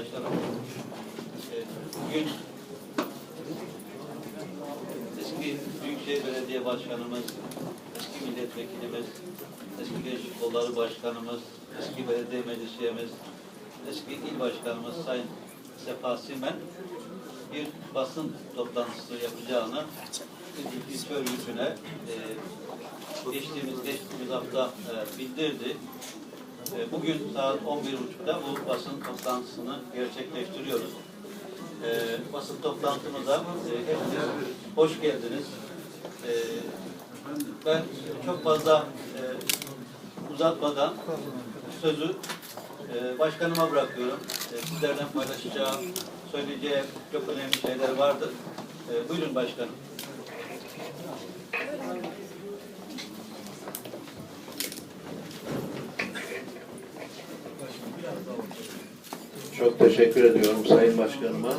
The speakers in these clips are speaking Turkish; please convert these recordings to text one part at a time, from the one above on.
arkadaşlarım. E, Bugün eski Büyükşehir Belediye Başkanımız, eski milletvekilimiz, eski Gençlik Kolları Başkanımız, eski belediye meclis üyemiz, eski il başkanımız Sayın Sefa Simen bir basın toplantısı yapacağını İlçe Örgütü'ne e, geçtiğimiz geçtiğimiz hafta e, bildirdi. E, Bugün saat 11.30'da bu basın toplantısını gerçekleştiriyoruz. E, basın toplantımıza e, hepiniz hoş geldiniz. E, ben çok fazla e, uzatmadan sözü e, başkanıma bırakıyorum. E, sizlerden paylaşacağı, söyleyeceği çok önemli şeyler vardır. Buyurun başkanım. Çok teşekkür ediyorum Sayın Başkanıma.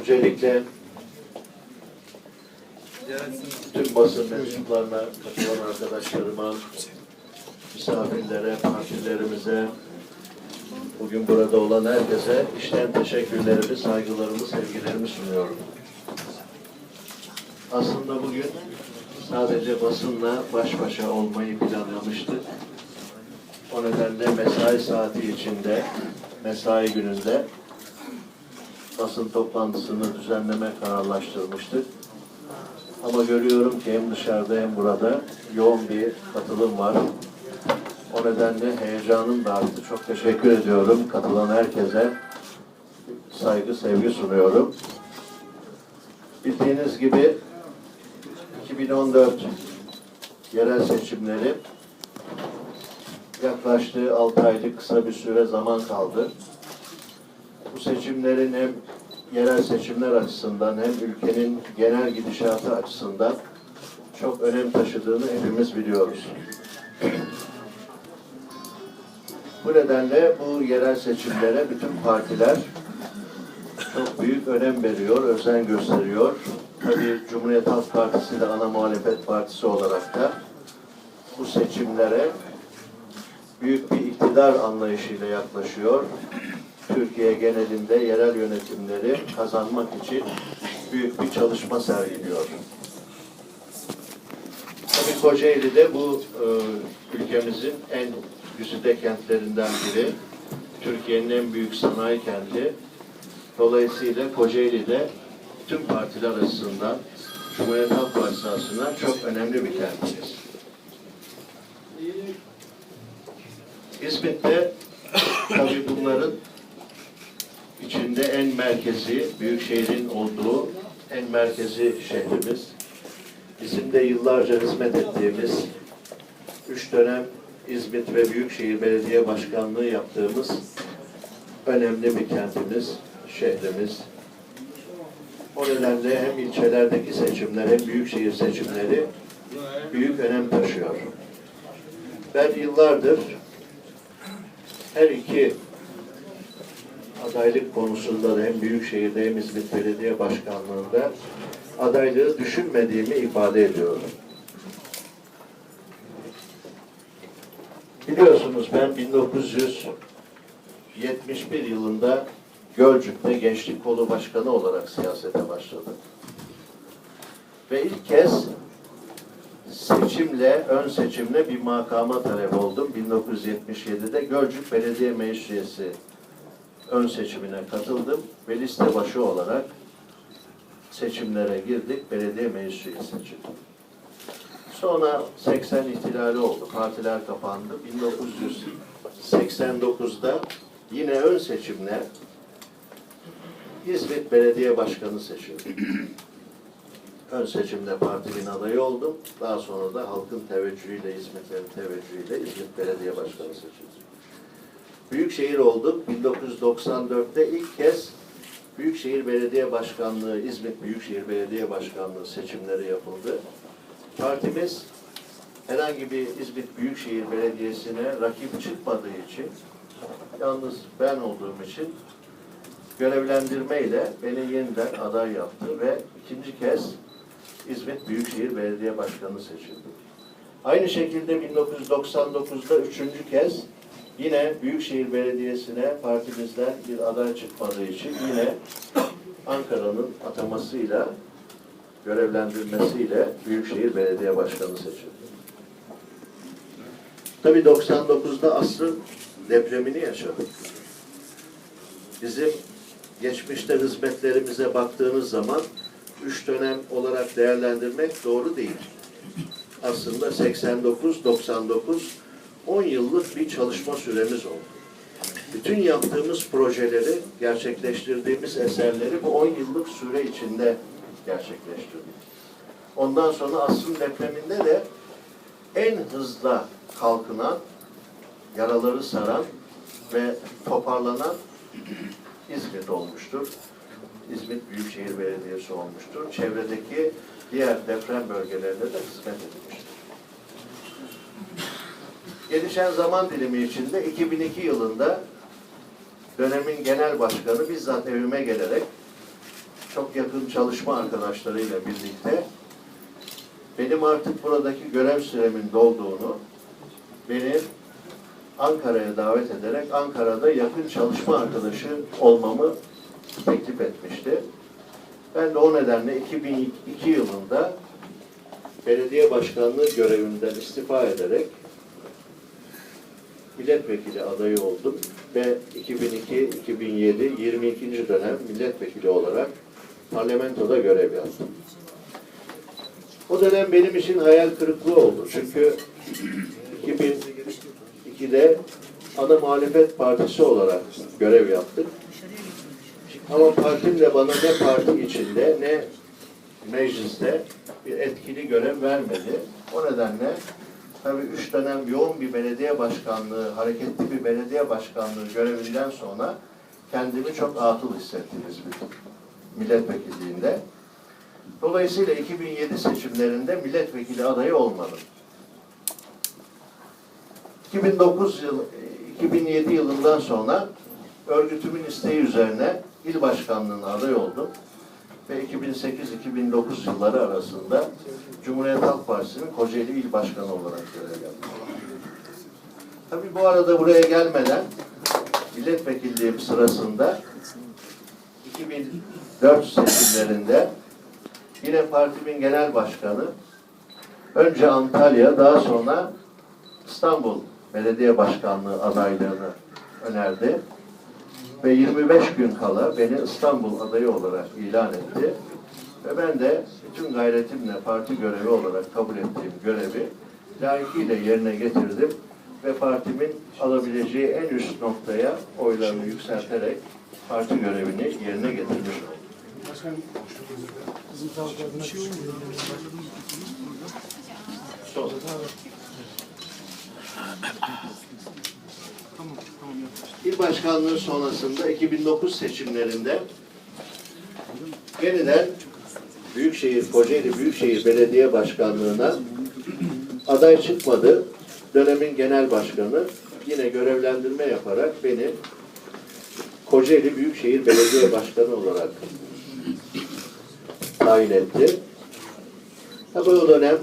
Öncelikle tüm basın mensuplarına, katılan arkadaşlarıma, misafirlere, partilerimize, bugün burada olan herkese işten teşekkürlerimi, saygılarımı, sevgilerimi sunuyorum. Aslında bugün sadece basınla baş başa olmayı planlamıştık. O nedenle mesai saati içinde, mesai gününde basın toplantısını düzenleme kararlaştırmıştık. Ama görüyorum ki hem dışarıda hem burada yoğun bir katılım var. O nedenle heyecanım da arttı. Çok teşekkür ediyorum katılan herkese. Saygı, sevgi sunuyorum. Bildiğiniz gibi 2014 yerel seçimleri yaklaştığı 6 aylık kısa bir süre zaman kaldı. Bu seçimlerin hem yerel seçimler açısından hem ülkenin genel gidişatı açısından çok önem taşıdığını hepimiz biliyoruz. Bu nedenle bu yerel seçimlere bütün partiler çok büyük önem veriyor, özen gösteriyor. Tabii Cumhuriyet Halk Partisi de ana muhalefet partisi olarak da bu seçimlere büyük bir iktidar anlayışıyla yaklaşıyor. Türkiye genelinde yerel yönetimleri kazanmak için büyük bir çalışma sergiliyor. Tabii Kocaeli de bu e, ülkemizin en güzide kentlerinden biri. Türkiye'nin en büyük sanayi kenti. Dolayısıyla Kocaeli de tüm partiler açısından Cumhuriyet Halk Partisi çok önemli bir kentimiz. İzmit'te tabii bunların içinde en merkezi, büyük şehrin olduğu en merkezi şehrimiz. Bizim de yıllarca hizmet ettiğimiz, üç dönem İzmit ve Büyükşehir Belediye Başkanlığı yaptığımız önemli bir kentimiz, şehrimiz. O nedenle hem ilçelerdeki seçimler hem büyükşehir seçimleri büyük önem taşıyor. Ben yıllardır her iki adaylık konusunda da hem Büyükşehir'de hem İzmit Belediye Başkanlığı'nda adaylığı düşünmediğimi ifade ediyorum. Biliyorsunuz ben 1971 yılında Gölcük'te Gençlik Kolu Başkanı olarak siyasete başladım. Ve ilk kez seçimle, ön seçimle bir makama talep oldum. 1977'de Gölcük Belediye Meclis Üyesi ön seçimine katıldım ve liste başı olarak seçimlere girdik. Belediye meclis üyesi seçildim. Sonra 80 ihtilali oldu. Partiler kapandı. 1989'da yine ön seçimle İzmit Belediye Başkanı seçildi. Ön seçimde partimin adayı oldum. Daha sonra da halkın teveccühüyle, İzmit'lerin teveccühüyle İzmit Belediye Başkanı seçildi. Büyükşehir olduk. 1994'te ilk kez Büyükşehir Belediye Başkanlığı, İzmit Büyükşehir Belediye Başkanlığı seçimleri yapıldı. Partimiz herhangi bir İzmit Büyükşehir Belediyesi'ne rakip çıkmadığı için, yalnız ben olduğum için görevlendirmeyle beni yeniden aday yaptı ve ikinci kez İzmit Büyükşehir Belediye Başkanı seçildi. Aynı şekilde 1999'da üçüncü kez Yine Büyükşehir Belediyesi'ne partimizden bir aday çıkmadığı için yine Ankara'nın atamasıyla, görevlendirmesiyle Büyükşehir Belediye Başkanı seçildi. Tabii 99'da asrın depremini yaşadık. Bizim geçmişte hizmetlerimize baktığınız zaman üç dönem olarak değerlendirmek doğru değil. Aslında 89-99 10 yıllık bir çalışma süremiz oldu. Bütün yaptığımız projeleri, gerçekleştirdiğimiz eserleri bu 10 yıllık süre içinde gerçekleştirdik. Ondan sonra asrın depreminde de en hızlı kalkınan, yaraları saran ve toparlanan İzmit olmuştur. İzmit Büyükşehir Belediyesi olmuştur. Çevredeki diğer deprem bölgelerine de hizmet edilmiştir. Gelişen zaman dilimi içinde 2002 yılında dönemin genel başkanı bizzat evime gelerek çok yakın çalışma arkadaşlarıyla birlikte benim artık buradaki görev süremin dolduğunu, beni Ankara'ya davet ederek Ankara'da yakın çalışma arkadaşı olmamı teklif etmişti. Ben de o nedenle 2002 yılında belediye başkanlığı görevinden istifa ederek milletvekili adayı oldum ve 2002-2007 22. dönem milletvekili olarak parlamentoda görev yaptım. O dönem benim için hayal kırıklığı oldu. Çünkü 2002'de ana muhalefet partisi olarak görev yaptık. Ama partim de bana ne parti içinde ne mecliste bir etkili görev vermedi. O nedenle tabii üç dönem yoğun bir belediye başkanlığı, hareketli bir belediye başkanlığı görevinden sonra kendimi çok atıl hissettim İzmit milletvekilliğinde. Dolayısıyla 2007 seçimlerinde milletvekili adayı olmadım. 2009 yıl, 2007 yılından sonra örgütümün isteği üzerine il başkanlığına aday oldum. Ve 2008-2009 yılları arasında Cumhuriyet Halk Partisi'nin Kocaeli İl Başkanı olarak görev yaptım. Tabii bu arada buraya gelmeden milletvekilliğim sırasında 2004 seçimlerinde yine partimin genel başkanı önce Antalya daha sonra İstanbul Belediye Başkanlığı adaylığını önerdi ve 25 gün kala beni İstanbul adayı olarak ilan etti. Ve ben de bütün gayretimle parti görevi olarak kabul ettiğim görevi layıkıyla yerine getirdim ve partimin alabileceği en üst noktaya oylarını yükselterek parti görevini yerine getirmiş oldum. Bizim. Tamam. İl başkanlığı sonrasında 2009 seçimlerinde yeniden Büyükşehir, Kocaeli Büyükşehir Belediye Başkanlığı'na aday çıkmadı. Dönemin genel başkanı yine görevlendirme yaparak beni Kocaeli Büyükşehir Belediye Başkanı olarak tayin etti. Tabii o dönem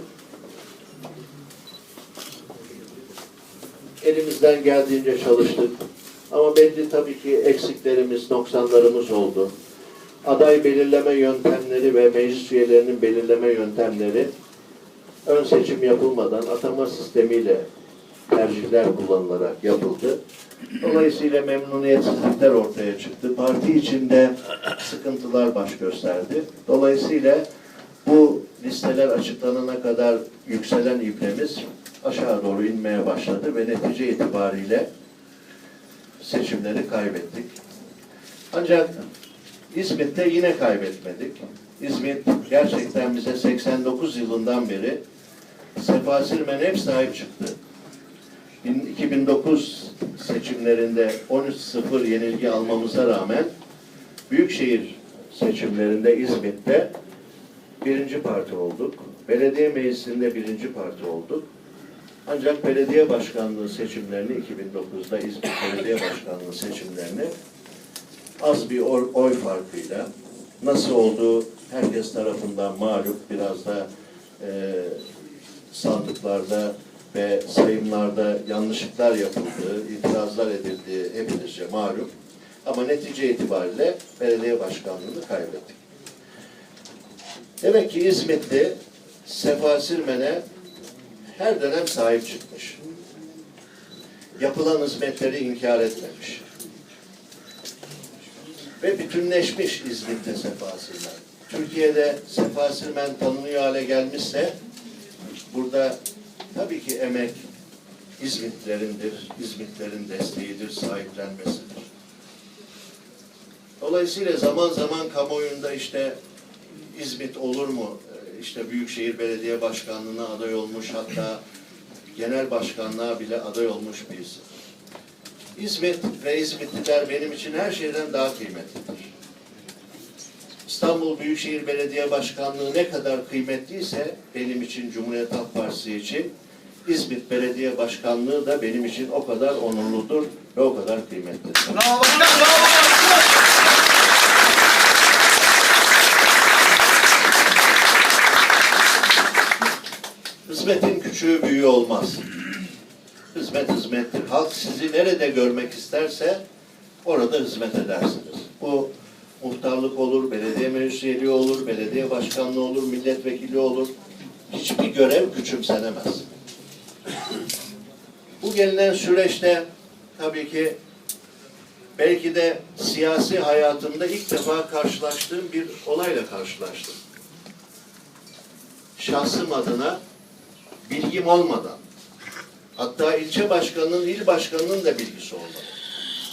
elimizden geldiğince çalıştık. Ama belli tabii ki eksiklerimiz, noksanlarımız oldu. Aday belirleme yöntemleri ve meclis üyelerinin belirleme yöntemleri ön seçim yapılmadan atama sistemiyle tercihler kullanılarak yapıldı. Dolayısıyla memnuniyetsizlikler ortaya çıktı. Parti içinde sıkıntılar baş gösterdi. Dolayısıyla bu listeler açıklanana kadar yükselen ibremiz aşağı doğru inmeye başladı ve netice itibariyle seçimleri kaybettik. Ancak İzmit'te yine kaybetmedik. İzmit gerçekten bize 89 yılından beri Sefa Silmen hep sahip çıktı. 2009 seçimlerinde 13-0 yenilgi almamıza rağmen Büyükşehir seçimlerinde İzmit'te birinci parti olduk. Belediye meclisinde birinci parti olduk. Ancak belediye başkanlığı seçimlerini 2009'da İzmit Belediye Başkanlığı seçimlerini az bir oy, oy farkıyla nasıl olduğu herkes tarafından mağlup biraz da e, sandıklarda ve sayımlarda yanlışlıklar yapıldığı, itirazlar edildiği hepinizce malum. Ama netice itibariyle belediye başkanlığını kaybettik. Demek ki İzmitli Sefa Sirmen'e her dönem sahip çıkmış. Yapılan hizmetleri inkar etmemiş. Ve bütünleşmiş İzmit'te Sefa Sirmen. Türkiye'de Sefa Sirmen tanınıyor hale gelmişse burada tabii ki emek İzmitlerindir, İzmitlerin desteğidir, sahiplenmesidir. Dolayısıyla zaman zaman kamuoyunda işte İzmit olur mu? Ee, İşte Büyükşehir Belediye Başkanlığı'na aday olmuş hatta genel başkanlığa bile aday olmuş bir isim. İzmit ve İzmitliler benim için her şeyden daha kıymetlidir. İstanbul Büyükşehir Belediye Başkanlığı ne kadar kıymetliyse benim için Cumhuriyet Halk Partisi için İzmit Belediye Başkanlığı da benim için o kadar onurludur ve o kadar kıymetlidir. Bravo bravo başkan. Hizmetin küçüğü büyüğü olmaz. Hizmet hizmettir. Halk sizi nerede görmek isterse orada hizmet edersiniz. Bu muhtarlık olur, belediye meclis üyeliği olur, belediye başkanlığı olur, milletvekili olur. Hiçbir görev küçümsenemez. Bu gelinen süreçte tabii ki belki de siyasi hayatımda ilk defa karşılaştığım bir olayla karşılaştım. Şahsım adına bilgim olmadan, hatta ilçe başkanının, il başkanının da bilgisi olmadan,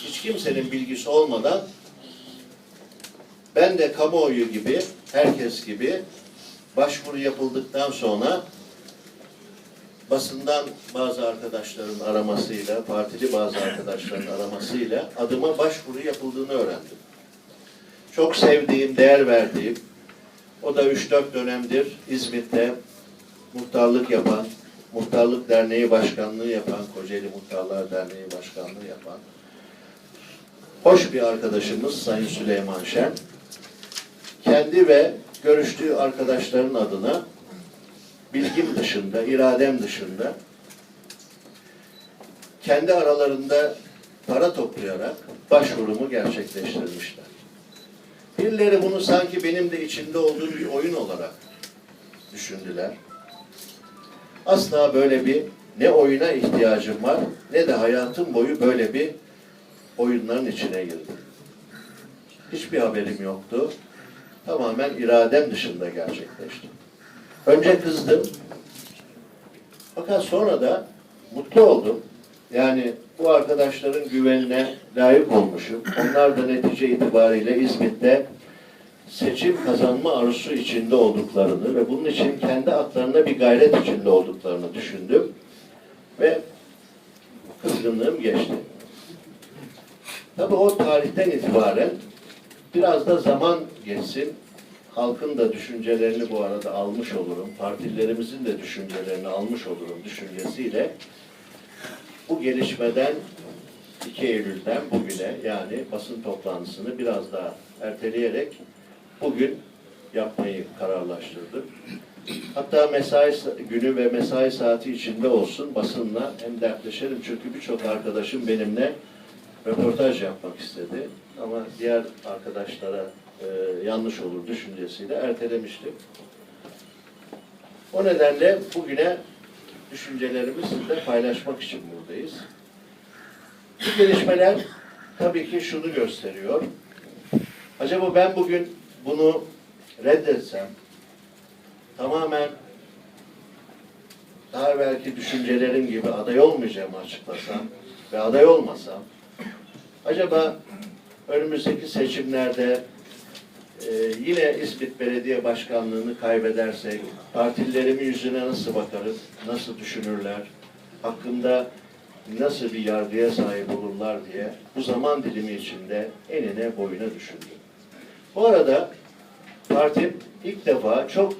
hiç kimsenin bilgisi olmadan ben de kamuoyu gibi, herkes gibi başvuru yapıldıktan sonra basından bazı arkadaşların aramasıyla, partili bazı arkadaşların aramasıyla adıma başvuru yapıldığını öğrendim. Çok sevdiğim, değer verdiğim, o da 3-4 dönemdir İzmit'te muhtarlık yapan, Muhtarlık Derneği Başkanlığı yapan, Kocaeli Muhtarlar Derneği Başkanlığı yapan hoş bir arkadaşımız Sayın Süleyman Şen kendi ve görüştüğü arkadaşların adına bilgim dışında, iradem dışında kendi aralarında para toplayarak başvurumu gerçekleştirmişler. Birileri bunu sanki benim de içinde olduğum bir oyun olarak düşündüler. Asla böyle bir ne oyuna ihtiyacım var ne de hayatım boyu böyle bir oyunların içine girdim. Hiçbir haberim yoktu. Tamamen iradem dışında gerçekleşti. Önce kızdım. Fakat sonra da mutlu oldum. Yani bu arkadaşların güvenine layık olmuşum. Onlar da netice itibariyle İzmit'te seçim kazanma arzusu içinde olduklarını ve bunun için kendi aklarına bir gayret içinde olduklarını düşündüm. Ve kızgınlığım geçti. Tabii o tarihten itibaren biraz da zaman geçsin. Halkın da düşüncelerini bu arada almış olurum. Partilerimizin de düşüncelerini almış olurum düşüncesiyle bu gelişmeden 2 Eylül'den bugüne yani basın toplantısını biraz daha erteleyerek bugün yapmayı kararlaştırdık. Hatta mesai sa- günü ve mesai saati içinde olsun basınla hem dertleşelim çünkü birçok arkadaşım benimle röportaj yapmak istedi. Ama diğer arkadaşlara e, yanlış olur düşüncesiyle ertelemiştim. O nedenle bugüne düşüncelerimi sizinle paylaşmak için buradayız. Bu gelişmeler tabii ki şunu gösteriyor. Acaba ben bugün bunu reddetsem, tamamen daha belki düşüncelerim gibi aday olmayacağımı açıklasam ve aday olmasam, acaba önümüzdeki seçimlerde e, yine İzmit Belediye Başkanlığı'nı kaybedersek, partilerimin yüzüne nasıl bakarız, nasıl düşünürler, hakkında nasıl bir yargıya sahip olurlar diye bu zaman dilimi içinde enine boyuna düşündüm. Bu arada partim ilk defa çok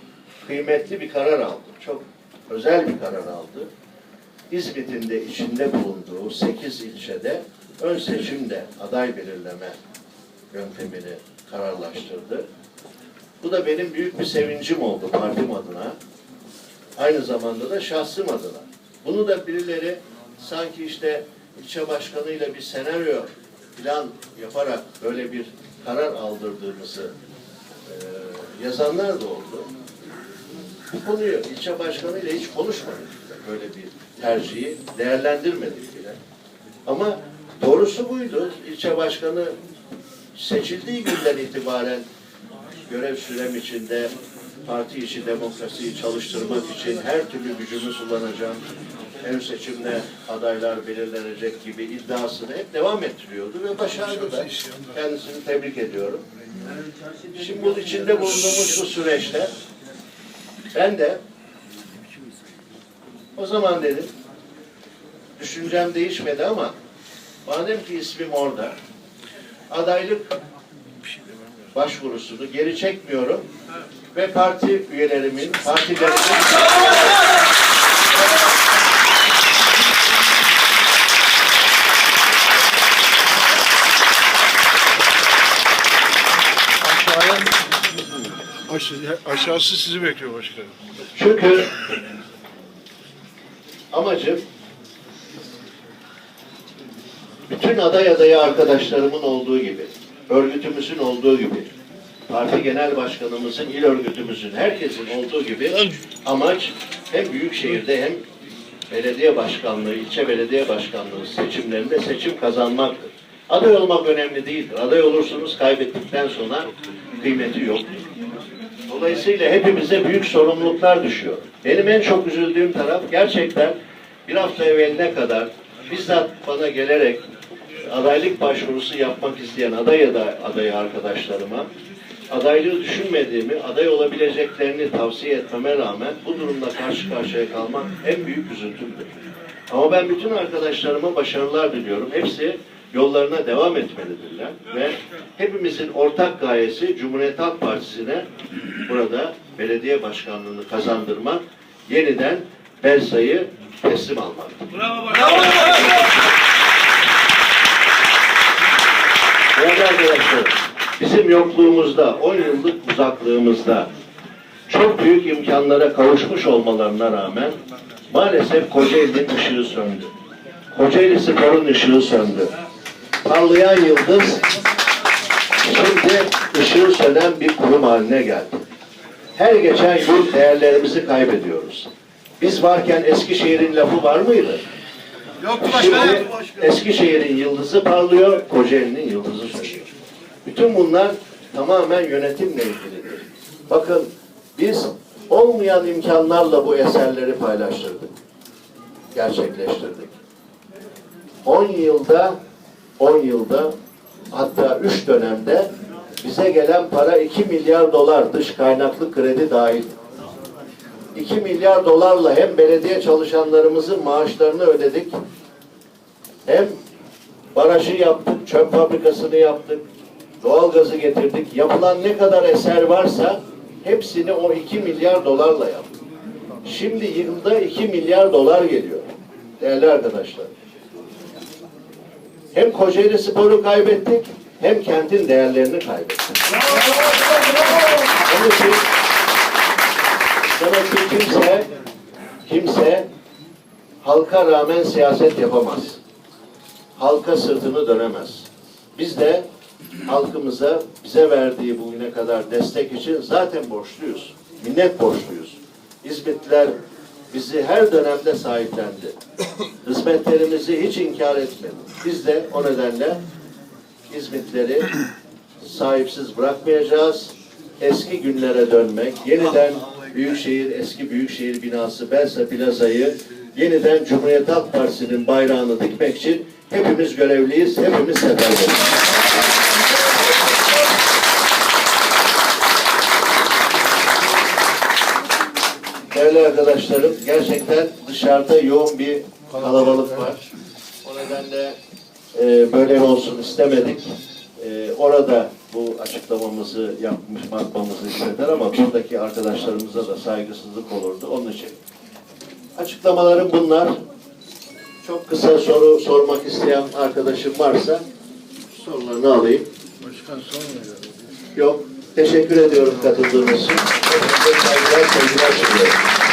kıymetli bir karar aldı. Çok özel bir karar aldı. İzmit'in de içinde bulunduğu 8 ilçede ön seçimde aday belirleme yöntemini kararlaştırdı. Bu da benim büyük bir sevincim oldu partim adına. Aynı zamanda da şahsım adına. Bunu da birileri sanki işte ilçe başkanıyla bir senaryo plan yaparak böyle bir karar aldırdığımızı e, yazanlar da oldu. Bu konuyu ilçe başkanıyla hiç konuşmadık. Böyle bir tercihi değerlendirmedik bile. Ama doğrusu buydu. İlçe başkanı seçildiği günden itibaren görev sürem içinde parti içi demokrasiyi çalıştırmak için her türlü gücümü kullanacağım. Her seçimde adaylar belirlenecek gibi iddiasını hep devam ettiriyordu ve başardı da. Kendisini tebrik ediyorum. Şimdi bu içinde bulunduğumuz bu süreçte ben de o zaman dedim düşüncem değişmedi ama madem ki ismim orada adaylık başvurusunu geri çekmiyorum ve parti üyelerimin, partilerimin Aşağı, aşağısı sizi bekliyor başkanım. Çünkü amacım bütün aday adayı arkadaşlarımın olduğu gibi, örgütümüzün olduğu gibi, parti genel başkanımızın, il örgütümüzün, herkesin olduğu gibi amaç hem büyük şehirde hem belediye başkanlığı, ilçe belediye başkanlığı seçimlerinde seçim kazanmaktır. Aday olmak önemli değildir. Aday olursunuz kaybettikten sonra kıymeti yoktur. Dolayısıyla hepimize büyük sorumluluklar düşüyor. Benim en çok üzüldüğüm taraf gerçekten bir hafta evveline kadar bizzat bana gelerek adaylık başvurusu yapmak isteyen aday aday, adayı arkadaşlarıma adaylığı düşünmediğimi, aday olabileceklerini tavsiye etmeme rağmen bu durumda karşı karşıya kalmak en büyük üzüntümdür. Ama ben bütün arkadaşlarıma başarılar diliyorum. Hepsi yollarına devam etmelidirler ve hepimizin ortak gayesi Cumhuriyet Halk Partisi'ne burada belediye başkanlığını kazandırmak, yeniden Belsa'yı teslim almaktır. Değerli arkadaşlar, bizim yokluğumuzda, 10 yıllık uzaklığımızda çok büyük imkanlara kavuşmuş olmalarına rağmen maalesef Kocaeli'nin ışığı söndü. Kocaeli Spor'un ışığı söndü. Parlayan yıldız şimdi ışığı sönen bir kurum haline geldi. Her geçen gün değerlerimizi kaybediyoruz. Biz varken Eskişehir'in lafı var mıydı? Yoktu Şimdi Eskişehir'in yıldızı parlıyor, Kocaeli'nin yıldızı sönüyor. Bütün bunlar tamamen yönetimle ilgilidir. Bakın biz olmayan imkanlarla bu eserleri paylaştırdık. Gerçekleştirdik. 10 yılda 10 yılda hatta 3 dönemde bize gelen para 2 milyar dolar dış kaynaklı kredi dahil. 2 milyar dolarla hem belediye çalışanlarımızın maaşlarını ödedik, hem barajı yaptık, çöp fabrikasını yaptık, doğalgazı getirdik. Yapılan ne kadar eser varsa hepsini o 2 milyar dolarla yaptık. Şimdi yılda 2 milyar dolar geliyor. Değerli arkadaşlar. Hem Kocaeli Spor'u kaybettik, hem kentin değerlerini kaybettik. Onun için demek ki kimse, kimse halka rağmen siyaset yapamaz. Halka sırtını dönemez. Biz de halkımıza bize verdiği bugüne kadar destek için zaten borçluyuz. Minnet borçluyuz. İzmitliler bizi her dönemde sahiplendi. Hizmetlerimizi hiç inkar etmedi. Biz de o nedenle İzmitleri sahipsiz bırakmayacağız. Eski günlere dönmek, yeniden Büyükşehir, eski Büyükşehir binası Belsa Plaza'yı yeniden Cumhuriyet Halk Partisi'nin bayrağını dikmek için hepimiz görevliyiz, hepimiz seferberiz. Değerli arkadaşlarım, gerçekten dışarıda yoğun bir kalabalık var. O nedenle e, böyle olsun istemedik. E, orada bu açıklamamızı yapmış, yapmamızı istediler ama buradaki arkadaşlarımıza da saygısızlık olurdu. Onun için açıklamalarım bunlar. Çok kısa soru sormak isteyen arkadaşım varsa sorularını alayım. Başkan sormuyor. Yok. Teşekkür ediyorum katıldığınız için. Saygılar, sevgiler sunuyorum.